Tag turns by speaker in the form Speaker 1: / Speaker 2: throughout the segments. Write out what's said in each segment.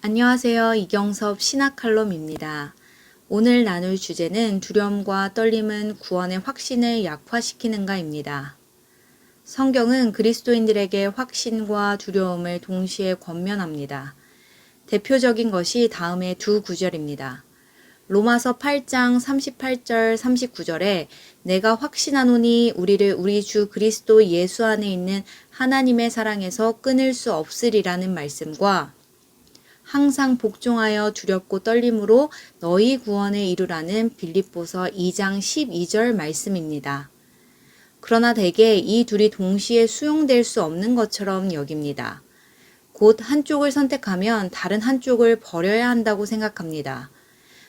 Speaker 1: 안녕하세요. 이경섭 신학칼럼입니다. 오늘 나눌 주제는 두려움과 떨림은 구원의 확신을 약화시키는가입니다. 성경은 그리스도인들에게 확신과 두려움을 동시에 권면합니다. 대표적인 것이 다음의 두 구절입니다. 로마서 8장 38절 39절에 내가 확신하노니 우리를 우리 주 그리스도 예수 안에 있는 하나님의 사랑에서 끊을 수 없으리라는 말씀과 항상 복종하여 두렵고 떨림으로 너희 구원에 이르라는 빌립보서 2장 12절 말씀입니다. 그러나 대개 이 둘이 동시에 수용될 수 없는 것처럼 여깁니다. 곧 한쪽을 선택하면 다른 한쪽을 버려야 한다고 생각합니다.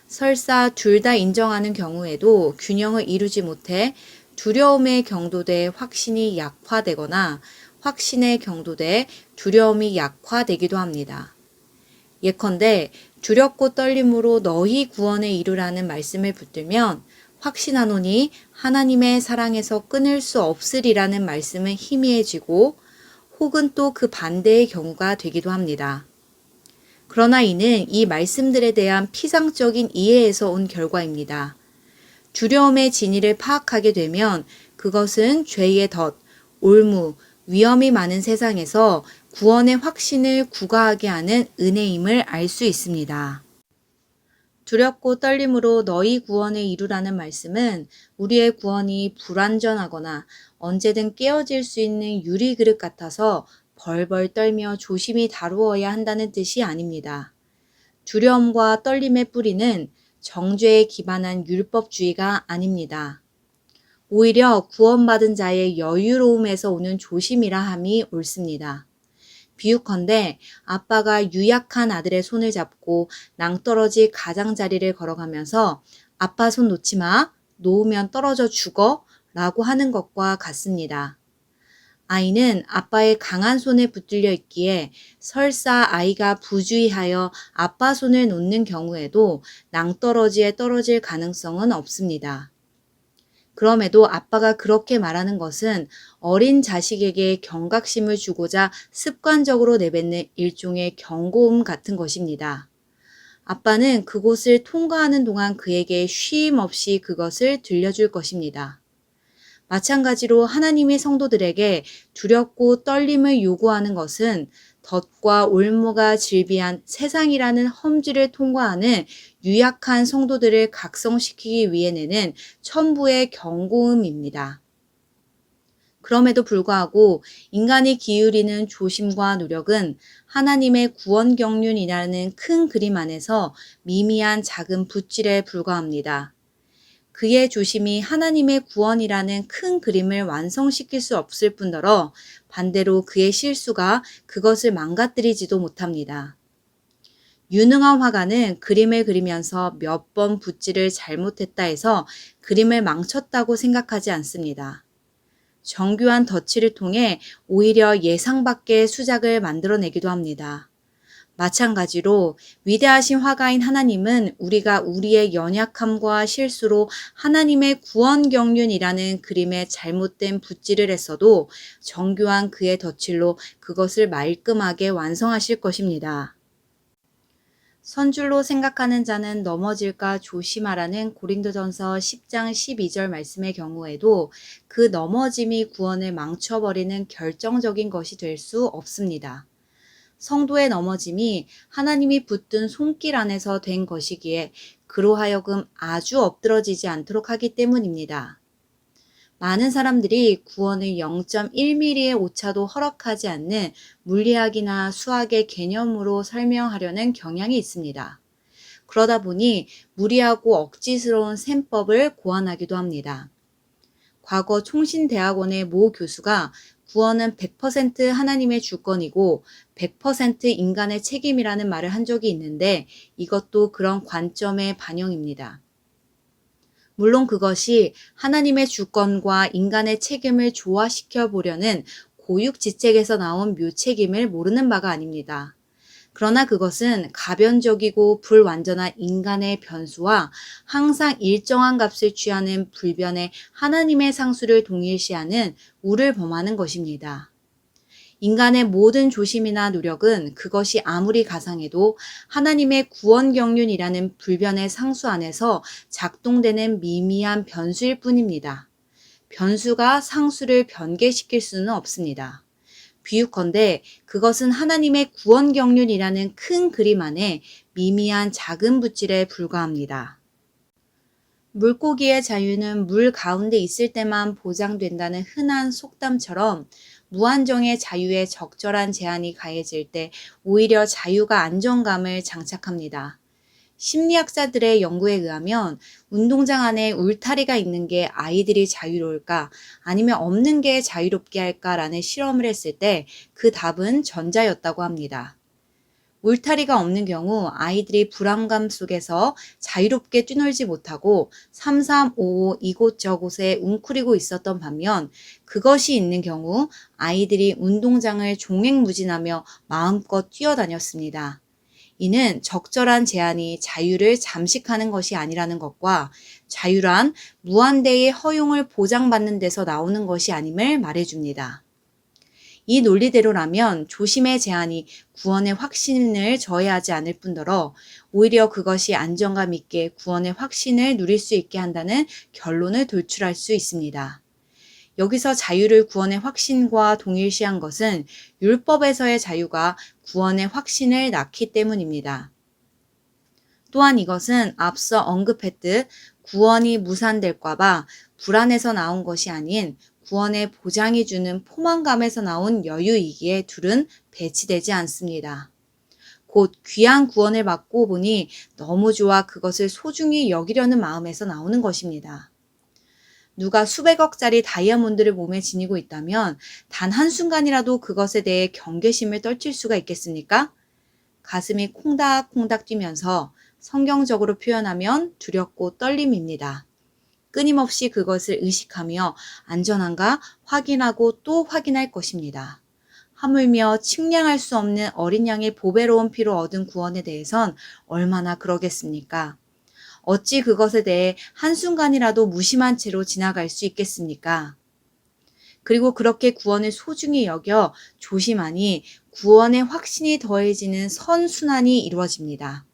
Speaker 1: 설사 둘 다 인정하는 경우에도 균형을 이루지 못해 두려움의 경도돼 확신이 약화되거나 확신의 경도돼 두려움이 약화되기도 합니다. 예컨대 두렵고 떨림으로 너희 구원에 이르라는 말씀을 붙들면 확신하노니 하나님의 사랑에서 끊을 수 없으리라는 말씀은 희미해지고 혹은 또 그 반대의 경우가 되기도 합니다. 그러나 이는 이 말씀들에 대한 피상적인 이해에서 온 결과입니다. 두려움의 진위를 파악하게 되면 그것은 죄의 덫, 올무, 위험이 많은 세상에서 구원의 확신을 구가하게 하는 은혜임을 알 수 있습니다. 두렵고 떨림으로 너희 구원에 이르라는 말씀은 우리의 구원이 불완전하거나 언제든 깨어질 수 있는 유리 그릇 같아서 벌벌 떨며 조심히 다루어야 한다는 뜻이 아닙니다. 두려움과 떨림의 뿌리는 정죄에 기반한 율법주의가 아닙니다. 오히려 구원받은 자의 여유로움에서 오는 조심이라 함이 옳습니다. 비유컨대 아빠가 유약한 아들의 손을 잡고 낭떠러지 가장자리를 걸어가면서 아빠 손 놓지 마, 놓으면 떨어져 죽어 라고 하는 것과 같습니다. 아이는 아빠의 강한 손에 붙들려 있기에 설사 아이가 부주의하여 아빠 손을 놓는 경우에도 낭떠러지에 떨어질 가능성은 없습니다. 그럼에도 아빠가 그렇게 말하는 것은 어린 자식에게 경각심을 주고자 습관적으로 내뱉는 일종의 경고음 같은 것입니다. 아빠는 그곳을 통과하는 동안 그에게 쉼 없이 그것을 들려줄 것입니다. 마찬가지로 하나님의 성도들에게 두렵고 떨림을 요구하는 것은 덫과 올무가 질비한 세상이라는 험지를 통과하는 유약한 성도들을 각성시키기 위해 내는 천부의 경고음입니다. 그럼에도 불구하고 인간이 기울이는 조심과 노력은 하나님의 구원 경륜이라는 큰 그림 안에서 미미한 작은 붓질에 불과합니다. 그의 조심이 하나님의 구원이라는 큰 그림을 완성시킬 수 없을 뿐더러 반대로 그의 실수가 그것을 망가뜨리지도 못합니다. 유능한 화가는 그림을 그리면서 몇 번 붓질을 잘못했다 해서 그림을 망쳤다고 생각하지 않습니다. 정교한 덧칠을 통해 오히려 예상 밖의 수작을 만들어내기도 합니다. 마찬가지로 위대하신 화가인 하나님은 우리가 우리의 연약함과 실수로 하나님의 구원 경륜이라는 그림에 잘못된 붓질을 했어도 정교한 그의 덧칠로 그것을 말끔하게 완성하실 것입니다. 선줄로 생각하는 자는 넘어질까 조심하라는 고린도전서 10장 12절 말씀의 경우에도 그 넘어짐이 구원을 망쳐버리는 결정적인 것이 될 수 없습니다. 성도의 넘어짐이 하나님이 붙든 손길 안에서 된 것이기에 그로 하여금 아주 엎드러지지 않도록 하기 때문입니다. 많은 사람들이 구원을 0.1mm의 오차도 허락하지 않는 물리학이나 수학의 개념으로 설명하려는 경향이 있습니다. 그러다 보니 무리하고 억지스러운 셈법을 고안하기도 합니다. 과거 총신대학원의 모 교수가 구원은 100% 하나님의 주권이고 100% 인간의 책임이라는 말을 한 적이 있는데 이것도 그런 관점의 반영입니다. 물론 그것이 하나님의 주권과 인간의 책임을 조화시켜 보려는 고육지책에서 나온 묘책임을 모르는 바가 아닙니다. 그러나 그것은 가변적이고 불완전한 인간의 변수와 항상 일정한 값을 취하는 불변의 하나님의 상수를 동일시하는 우를 범하는 것입니다. 인간의 모든 조심이나 노력은 그것이 아무리 가상해도 하나님의 구원 경륜이라는 불변의 상수 안에서 작동되는 미미한 변수일 뿐입니다. 변수가 상수를 변개시킬 수는 없습니다. 비유컨대 그것은 하나님의 구원 경륜이라는 큰 그림 안에 미미한 작은 붓질에 불과합니다. 물고기의 자유는 물 가운데 있을 때만 보장된다는 흔한 속담처럼 무한정의 자유에 적절한 제한이 가해질 때 오히려 자유가 안정감을 장착합니다. 심리학자들의 연구에 의하면 운동장 안에 울타리가 있는 게 아이들이 자유로울까 아니면 없는 게 자유롭게 할까라는 실험을 했을 때 그 답은 전자였다고 합니다. 울타리가 없는 경우 아이들이 불안감 속에서 자유롭게 뛰놀지 못하고 3355 이곳저곳에 웅크리고 있었던 반면 그것이 있는 경우 아이들이 운동장을 종횡무진하며 마음껏 뛰어다녔습니다. 이는 적절한 제한이 자유를 잠식하는 것이 아니라는 것과 자유란 무한대의 허용을 보장받는 데서 나오는 것이 아님을 말해줍니다. 이 논리대로라면 조심의 제한이 구원의 확신을 저해하지 않을 뿐더러 오히려 그것이 안정감 있게 구원의 확신을 누릴 수 있게 한다는 결론을 도출할 수 있습니다. 여기서 자유를 구원의 확신과 동일시한 것은 율법에서의 자유가 구원의 확신을 낳기 때문입니다. 또한 이것은 앞서 언급했듯 구원이 무산될까봐 불안에서 나온 것이 아닌 구원의 보장이 주는 포만감에서 나온 여유이기에 둘은 배치되지 않습니다. 곧 귀한 구원을 받고 보니 너무 좋아 그것을 소중히 여기려는 마음에서 나오는 것입니다. 누가 수백억짜리 다이아몬드를 몸에 지니고 있다면 단 한순간이라도 그것에 대해 경계심을 떨칠 수가 있겠습니까? 가슴이 콩닥콩닥 뛰면서 성경적으로 표현하면 두렵고 떨림입니다. 끊임없이 그것을 의식하며 안전한가 확인하고 또 확인할 것입니다. 하물며 측량할 수 없는 어린 양의 보배로운 피로 얻은 구원에 대해선 얼마나 그러겠습니까? 어찌 그것에 대해 한순간이라도 무심한 채로 지나갈 수 있겠습니까? 그리고 그렇게 구원을 소중히 여겨 조심하니 구원의 확신이 더해지는 선순환이 이루어집니다.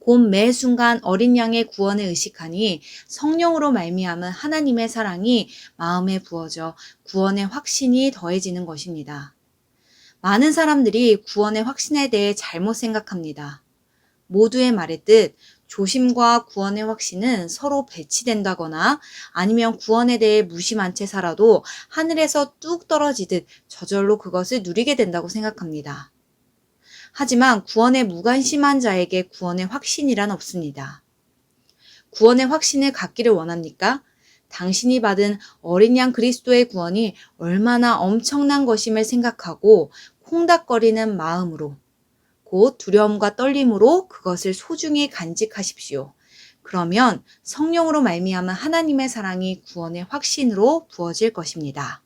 Speaker 1: 곧매 순간 어린 양의 구원을 의식하니 성령으로 말미암은 하나님의 사랑이 마음에 부어져 구원의 확신이 더해지는 것입니다. 많은 사람들이 구원의 확신에 대해 잘못 생각합니다. 모두의 말의 뜻, 조심과 구원의 확신은 서로 배치된다거나 아니면 구원에 대해 무심한 채 살아도 하늘에서 뚝 떨어지듯 저절로 그것을 누리게 된다고 생각합니다. 하지만 구원에 무관심한 자에게 구원의 확신이란 없습니다. 구원의 확신을 갖기를 원합니까? 당신이 받은 어린 양 그리스도의 구원이 얼마나 엄청난 것임을 생각하고 콩닥거리는 마음으로 곧 두려움과 떨림으로 그것을 소중히 간직하십시오. 그러면 성령으로 말미암은 하나님의 사랑이 구원의 확신으로 부어질 것입니다.